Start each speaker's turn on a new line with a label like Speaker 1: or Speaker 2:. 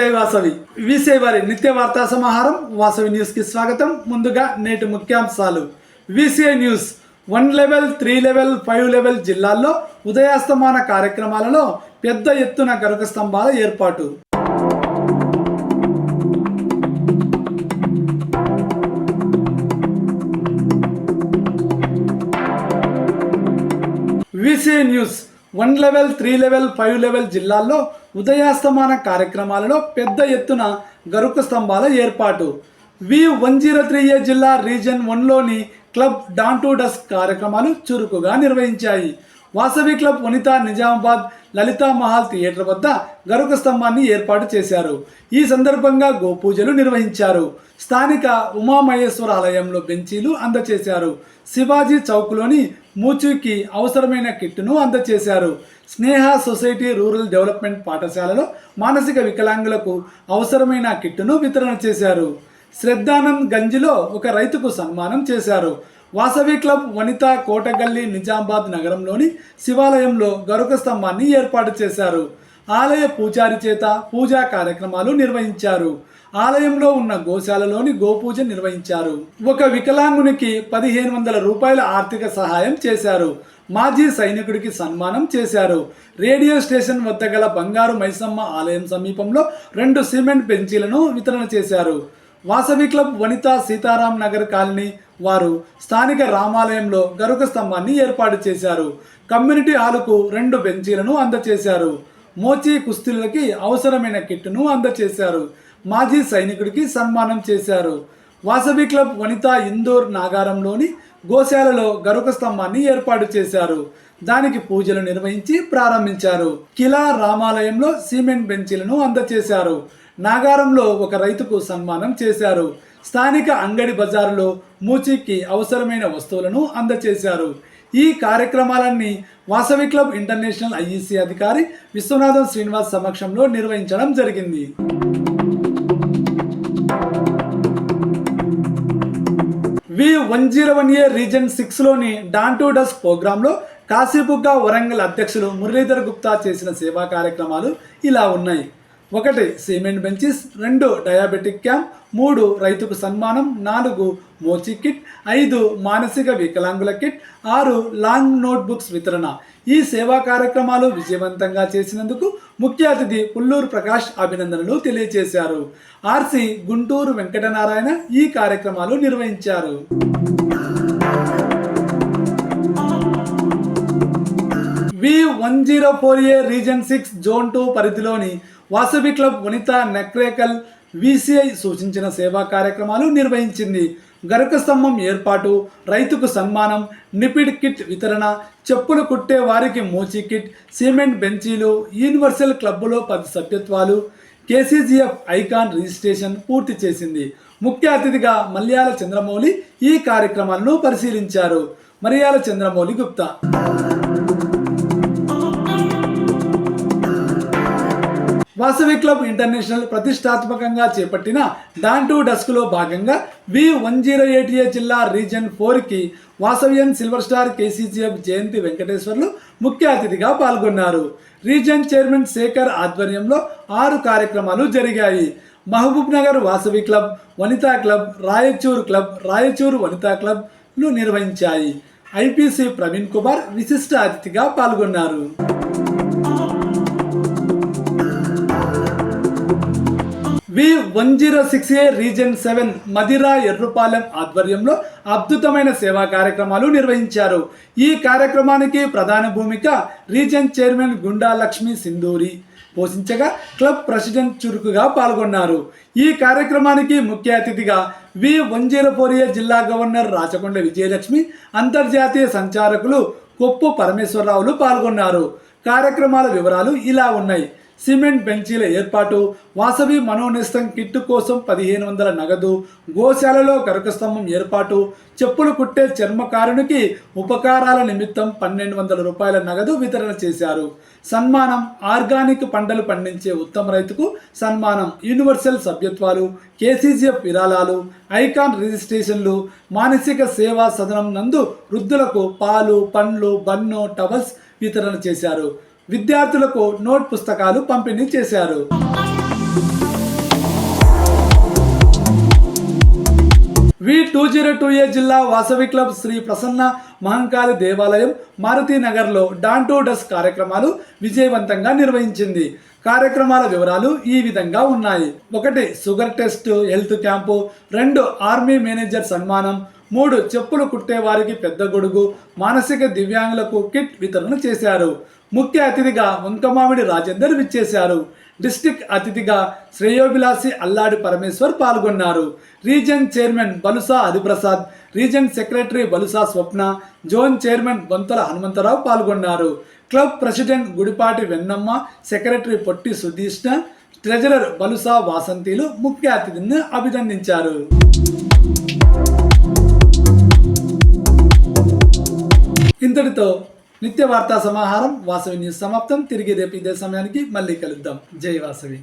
Speaker 1: జై వాసవి వీసే వారి నిత్య వార్తా సమాహారం వాసవి న్యూస్కి స్వాగతం. ముందుగా నేటి ముఖ్యాంశాలు. VCI news. One level three level five level జిల్లాల్లో ఉదయాస్తమాన కార్యక్రమాలలో పెద్ద ఎత్తున గరుక స్తంభాల ఏర్పాటు. VCI news. One level three level five level జిల్లాల్లో ఉదయాస్తమాన కార్యక్రమాలలో పెద్ద ఎత్తున గరుక స్తంభాల ఏర్పాటు. V one zero three A జిల్లా రీజన్ వన్లోని క్లబ్ డాన్ టు డస్ కార్యక్రమాలు చురుకుగా నిర్వహించాయి. వాసవి క్లబ్ వనిత నిజామాబాద్ లలితా మహల్ థియేటర్ వద్ద గరుక స్తంభాన్ని ఏర్పాటు చేశారు. ఈ సందర్భంగా గోపూజలు నిర్వహించారు. స్థానిక ఉమామహేశ్వర ఆలయంలో బెంచీలు అందచేశారు. శివాజీ చౌక్లోని మూచుకి అవసరమైన కిట్టును అందచేశారు. స్నేహ సొసైటీ రూరల్ డెవలప్మెంట్ పాఠశాలలో మానసిక వికలాంగులకు అవసరమైన కిట్టును వితరణ చేశారు. శ్రద్ధానంద్ గంజిలో ఒక రైతుకు సన్మానం చేశారు. వాసవి క్లబ్ వనిత కోటగల్లి నిజామాబాద్ నగరంలోని శివాలయంలో గరుక స్తంభాన్ని ఏర్పాటు చేశారు. ఆలయ పూజారి చేత పూజా కార్యక్రమాలు నిర్వహించారు. ఆలయంలో ఉన్న గోశాలలోని గోపూజ నిర్వహించారు. ఒక వికలాంగునికి పదిహేను వందల రూపాయల ఆర్థిక సహాయం చేశారు. మాజీ సైనికుడికి సన్మానం చేశారు. రేడియో స్టేషన్ వద్ద గల బంగారు మైసమ్మ ఆలయం సమీపంలో రెండు సిమెంట్ బెంచీలను వితరణ చేశారు. వాసవి క్లబ్ వనిత సీతారాం నగర్ కాలనీ వారు స్థానిక రామాలయంలో గరుక స్తంభాన్ని ఏర్పాటు చేశారు. కమ్యూనిటీ హాలుకు రెండు బెంచీలను అందచేశారు. మోచి కుస్తీలకి అవసరమైన కిట్టును అందచేశారు. మాజీ సైనికుడికి సన్మానం చేశారు. వాసవి క్లబ్ వనిత ఇందోర్ నాగారంలోని గోశాలలో గరుక స్తంభాన్ని ఏర్పాటు చేశారు. దానికి పూజలు నిర్వహించి ప్రారంభించారు. కిలా రామాలయంలో సిమెంట్ బెంచీలను అందచేశారు. నాగారంలో ఒక రైతుకు సన్మానం చేశారు. స్థానిక అంగడి బజారులో మూచికి అవసరమైన వస్తువులను అందచేశారు. ఈ కార్యక్రమాలన్నీ వాసవి క్లబ్ ఇంటర్నేషనల్ ఐఈసీ అధికారి విశ్వనాథం శ్రీనివాస్ సమక్షంలో నిర్వహించడం జరిగింది. V one zero one A region సిక్స్లోని dawn to dusk ప్రోగ్రాంలో కాశీపుగ్గా వరంగల్ అధ్యక్షులు మురళీధర్ గుప్తా చేసిన సేవా కార్యక్రమాలు ఇలా ఉన్నాయి. ఒకటి సిమెంట్ బెంచెస్. రెండు డయాబెటిక్ క్యాంప్. మూడు రైతుకు సన్మానం. నాలుగు మోచి కిట్. ఐదు మానసిక వికలాంగుల కిట్. ఆరు లాంగ్ నోట్బుక్స్ వితరణ. ఈ సేవా కార్యక్రమాలు విజయవంతంగా చేసినందుకు ముఖ్య అతిథి పుల్లూరు ప్రకాష్ అభినందనలు తెలియజేశారు. ఆర్సి గుంటూరు వెంకటనారాయణ ఈ కార్యక్రమాలు నిర్వహించారు. V one zero four A region six zone two పరిధిలోని వాసవి క్లబ్ వనిత నెక్రేకల్ విసిఐ సూచించిన సేవా కార్యక్రమాలు నిర్వహించింది. గరక స్తంభం ఏర్పాటు రైతుకు సన్మానం నిపిడ్ కిట్ వితరణ చెప్పులు కుట్టే వారికి మోచి కిట్ సిమెంట్ బెంచీలు యూనివర్సల్ క్లబ్బులో పది సభ్యత్వాలు కేసీజీఎఫ్ ఐకాన్ రిజిస్ట్రేషన్ పూర్తి చేసింది. ముఖ్య అతిథిగా మల్యాల చంద్రమౌళి ఈ కార్యక్రమాలను పరిశీలించారు. మరియాల చంద్రమౌళి గుప్తా. వాసవి క్లబ్ ఇంటర్నేషనల్ ప్రతిష్టాత్మకంగా చేపట్టిన డాన్ టు డస్క్లో భాగంగా V one zero eight A జిల్లా రీజన్ ఫోర్కి Vasavian silver star KCGF Jayanthi Venkateswarlu ముఖ్య అతిథిగా పాల్గొన్నారు. రీజన్ చైర్మన్ శేఖర్ ఆధ్వర్యంలో ఆరు కార్యక్రమాలు జరిగాయి. Mahabubnagar Vasavi club Vanitha club Raichur club Raichur Vanitha క్లబ్లు నిర్వహించాయి. ఐపీసీ ప్రవీణ్ కుమార్ విశిష్ట అతిథిగా పాల్గొన్నారు. V one zero six A region seven Madhira Errupalem ఆధ్వర్యంలో అద్భుతమైన సేవా కార్యక్రమాలు నిర్వహించారు. ఈ కార్యక్రమానికి ప్రధాన భూమిక రీజన్ చైర్మన్ గుండా లక్ష్మి సింధూరి. పోషించగా క్లబ్ ప్రెసిడెంట్ చురుకుగా పాల్గొన్నారు. ఈ కార్యక్రమానికి ముఖ్య అతిథిగా V one zero four A జిల్లా గవర్నర్ రాచకొండ విజయలక్ష్మి అంతర్జాతీయ సంచారకులు కొప్పు పరమేశ్వరరావులు పాల్గొన్నారు. కార్యక్రమాల వివరాలు ఇలా ఉన్నాయి. సిమెంట్ బెంచీల ఏర్పాటు వాసవి మనోనిస్తం కిట్టు కోసం పదిహేను వందల నగదు గోశాలలో కరకస్తంభం ఏర్పాటు చెప్పులు కుట్టే చర్మకారునికి ఉపకారాల నిమిత్తం పన్నెండు వందల రూపాయల నగదు వితరణ చేశారు. సన్మానం ఆర్గానిక్ పంటలు పండించే ఉత్తమ రైతుకు సన్మానం. యూనివర్సల్ సభ్యత్వాలు కేసీజీఎఫ్ విరాళాలు ఐకాన్ రిజిస్ట్రేషన్లు మానసిక సేవా సదనం నందు వృద్ధులకు పాలు పండ్లు బన్ను టవల్స్ వితరణ చేశారు. విద్యార్థులకు నోట్ పుస్తకాలు పంపిణీ చేశారు. V two zero two A జిల్లా వాసవి క్లబ్ శ్రీ ప్రసన్న మహంకాళి దేవాలయం మారుతి నగర్లో డాన్ టు డస్ కార్యక్రమాలు విజయవంతంగా నిర్వహించింది. కార్యక్రమాల వివరాలు ఈ విధంగా ఉన్నాయి. ఒకటి షుగర్ టెస్ట్ హెల్త్ క్యాంపు. రెండు ఆర్మీ మేనేజర్ సన్మానం. మూడు చెప్పులు కుట్టే వారికి పెద్ద గొడుగు. మానసిక దివ్యాంగులకు కిట్ వితరణ చేశారు. ముఖ్య అతిథిగా వంకమామిడి రాజేందర్ విచ్చేశారు. డిస్టిక్ అతిథిగా శ్రేయోభిలాసి అల్లాడి పరమేశ్వర్ పాల్గొన్నారు. Region chairman Balusa Hariprasad region secretary Balusa Swapna zone chairman Bonthala Hanumantharao పాల్గొన్నారు. Club president Gudipati Vennamma secretary Potti Sudheeshna treasurer Balusa వాసంతిలు ముఖ్య అతిథిని అభినందించారు. ఇంతటితో నిత్య వార్తా సమాహారం వాసవి న్యూస్ సమాప్తం. తిరిగి రేపు ఇదే సమయానికి మళ్ళీ కలుద్దాం. జై వాసవి.